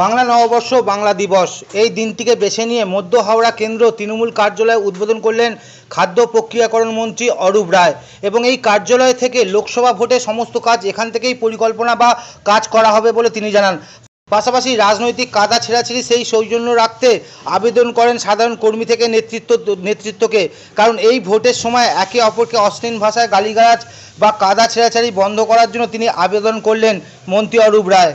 বাংলা নববর্ষ, বাংলা দিবস। এই দিনটিকে বেছে নিয়ে মধ্য হাওড়া কেন্দ্র তৃণমূল কার্যালয়ে উদ্বোধন করলেন খাদ্য প্রক্রিয়াকরণ মন্ত্রী অরূপ রায় এবং এই কার্যালয় থেকে লোকসভা ভোটের সমস্ত কাজ এখান থেকেই পরিকল্পনা বা কাজ করা হবে বলে তিনি জানান। পাশাপাশি রাজনৈতিক কাদা ছেঁড়াছিঁড়ি সেই সৌজন্য রাখতে আবেদন করেন সাধারণ কর্মী থেকে নেতৃত্ব, নেতৃত্বকে। কারণ এই ভোটের সময় একে অপরকে অশ্লীল ভাষায় গালিগালাজ বা কাদা ছেঁড়াছাড়ি বন্ধ করার জন্য তিনি আবেদন করলেন মন্ত্রী অরূপ রায়।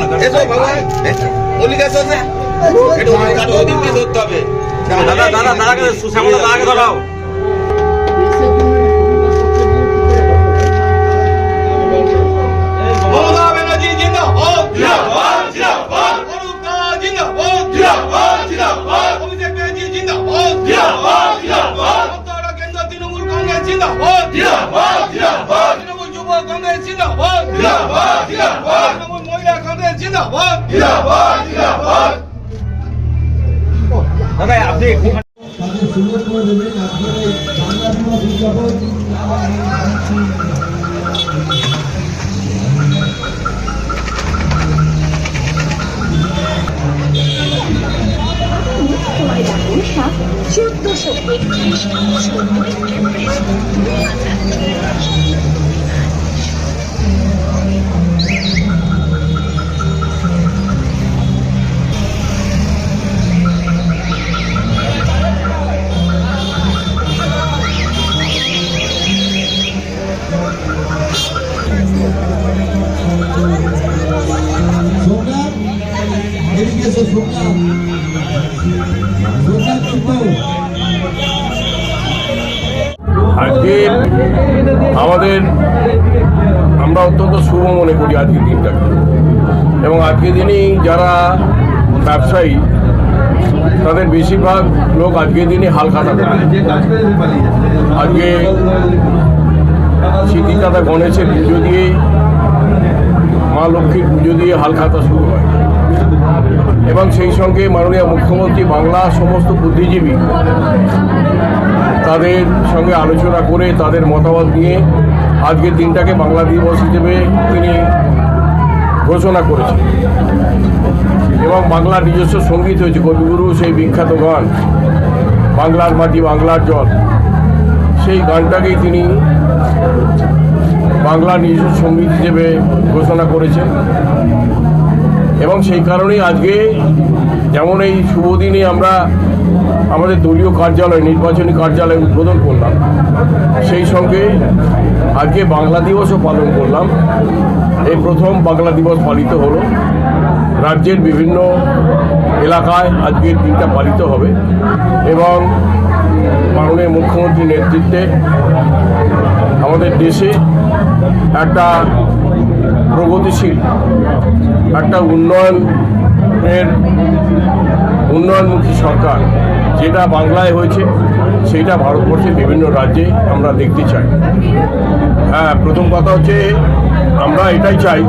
দাদা দাদা দাদাকে সুশ্যামলা দাদাকে ধরাও মমতা ব্যানার্জি জিন্দাবাদ জিন্দাবাদ জিন্দাবাদ অরুণা জিন্দাবাদ জিন্দাবাদ জিন্দাবাদ অভিষেক ব্যানার্জি জিন্দাবাদ জিন্দাবাদ জিন্দাবাদ। উত্তরা কেন্দ্র তৃণমূল কংগ্রেস জিন্দাবাদ জিন্দাবাদ জিন্দাবাদ তৃণমূল যুব কংগ্রেস জিন্দাবাদ জিন্দাবাদ জিন্দাবাদ তৃণমূল মহিলা কংগ্রেস জিন্দাবাদ জিন্দাবাদ জিন্দাবাদ দাদা আপনি তাদের সুযোগ করে দেবেন আপনারা এই বাংলা দিবস উদযাপন ময়দা পোশাক চোদ্দশো একত্রিশ সত্তর একত্রিশ দুই হাজার চল্লিশ আজকে আমাদের, আমরা অত্যন্ত শুভ মনে করি আজকের দিনটাকে। এবং আজকের দিনেই যারা ব্যবসায়ী, তাদের বেশিরভাগ লোক আজকের দিনে হাল খাতা করে। আজকে স্মৃতিদাতা গণেশের পুজো দিয়ে মা লক্ষ্মীর পুজো দিয়ে হাল খাতা শুরু হয়। এবং সেই সঙ্গে মাননীয় মুখ্যমন্ত্রী বাংলা সমস্ত বুদ্ধিজীবী তাদের সঙ্গে আলোচনা করে তাদের মতামত নিয়ে আজকের দিনটাকে বাংলা দিবস হিসেবে তিনি ঘোষণা করেছেন। এবং বাংলার নিজস্ব সংগীত হয়েছে। কবিগুরু সেই বিখ্যাত গান, বাংলার মাটি বাংলার জল। সেই গানটাকেই তিনি বাংলার নিজস্ব সংগীত হিসেবে ঘোষণা করেছেন। এবং সেই কারণেই আজকে যেমন এই শুভ দিনে আমরা আমাদের দলীয় কার্যালয়, নির্বাচনী কার্যালয় উদ্বোধন করলাম, সেই সঙ্গে আজকে বাংলা দিবসও পালন করলাম। এই প্রথম বাংলা দিবস পালিত হলো। রাজ্যের বিভিন্ন এলাকায় আজকের দিনটা পালিত হবে এবং মাননীয় মুখ্যমন্ত্রীর নেতৃত্বে আমাদের দেশে একটা প্রগতিশীল, একটা উন্নয়নের উন্নয়নমুখী সরকার যেটা বাংলায় হয়েছে, সেইটা ভারতবর্ষের বিভিন্ন রাজ্যে আমরা দেখতে চাই। হ্যাঁ প্রথম কথা হচ্ছে আমরা এটাই চাই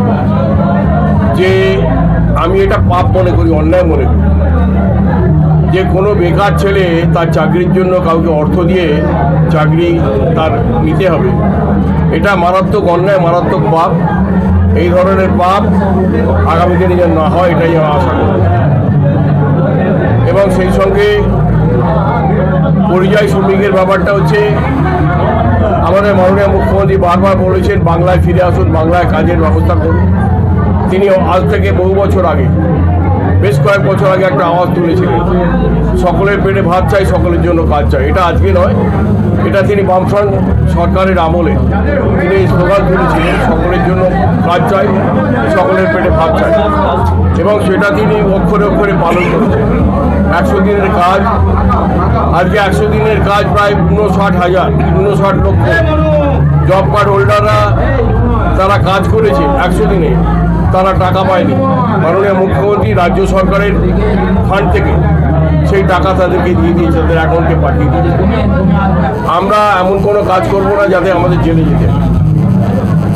যে আমি এটা পাপ মনে করি, অন্যায় মনে করি। যে কোনো বেকার ছেলে তার চাকরির জন্য কাউকে অর্থ দিয়ে চাকরি তার নিতে হবে। এটা মারাত্মক অন্যায়, মারাত্মক পাপ। এই ধরনের পাপ আগামী দিনে যেন না হয়, এটাই আমরা আশা করি। এবং সেই সঙ্গে পরিযায়ী শ্রমিকের ব্যাপারটা হচ্ছে, আমাদের মাননীয় মুখ্যমন্ত্রী বারবার বলেছেন, বাংলায় ফিরে আসুন, বাংলায় কাজের ব্যবস্থা করুন। তিনি আজ থেকে বহু বছর আগে, বেশ কয়েক বছর আগে একটা আওয়াজ তুলেছিলেন, সকলের পেটে ভাত চাই, সকলের জন্য কাজ চাই। এটা আজকে নয় এটা তিনি বামফ্রন্ট সরকারের আমলে। তিনি এই স্লোগান তুলেছিলেন, সকলের জন্য কাজ চাই, সকলের পেটে ভাত চাই। এবং সেটা তিনি অক্ষরে অক্ষরে পালন করেছেন। একশো দিনের কাজ, আজকে একশো দিনের কাজ প্রায় উনষাট হাজার, উনষাট লক্ষ। জব কার্ড হোল্ডাররা তারা কাজ করেছে একশো দিনে, তারা টাকা পায়নি। মাননীয় মুখ্যমন্ত্রী রাজ্য সরকারের ফান্ড থেকে। সেই টাকা তাদেরকে দিয়ে দিয়েছে তাদের অ্যাকাউন্টে পাঠিয়ে দিয়েছে আমরা এমন কোনো কাজ করব না যাতে আমাদের জেলে যেতে।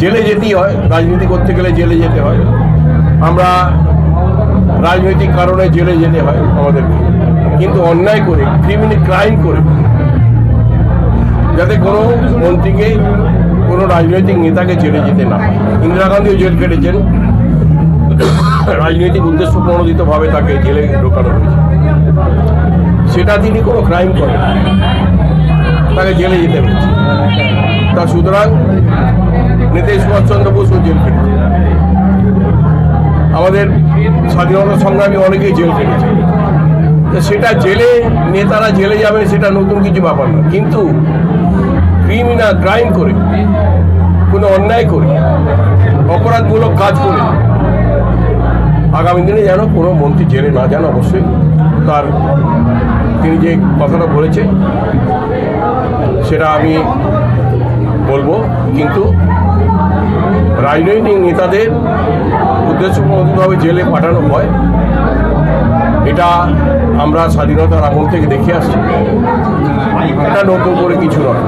জেলে যেতেই হয়, রাজনীতি করতে গেলে জেলে যেতে হয়। আমরা রাজনৈতিক কারণে জেলে যেতে হয় আমাদেরকে। কিন্তু অন্যায় করে ক্রিমিনাল ক্রাইম করে, যাতে কোনো মন্ত্রীকে, কোনো রাজনৈতিক নেতাকে জেলে যেতে না ইন্দিরা গান্ধীও জেল কেটেছেন রাজনৈতিক উদ্দেশ্য প্রণোদিতভাবে তাকে জেলে ঢোকানো হয়েছে। সেটা তিনি কোনো ক্রাইম করেন তাকে জেলে যেতে হয়েছে। তা সুতরাং নেতাজি সুভাষচন্দ্র বসু জেল কেটেছে আমাদের স্বাধীনতা সংগ্রামী অনেকেই জেল কেটেছে তো সেটা জেলে নেতারা জেলে যাবেন সেটা নতুন কিছু ব্যাপার না। কিন্তু ক্রিমিনাল ক্রাইম করে, কোনো অন্যায় করে, অপরাধমূলক কাজ করে, আগামী দিনে যেন কোনো মন্ত্রী জেলে না যান অবশ্যই। তার তিনি যে কথাটা বলেছে সেটা আমি বলব। কিন্তু রাজনৈতিক নেতাদের উদ্দেশ্যমূলকভাবে জেলে পাঠানো হয়, এটা আমরা স্বাধীনতার আমল থেকে দেখে আসছি। এটা নতুন করে কিছু নয়।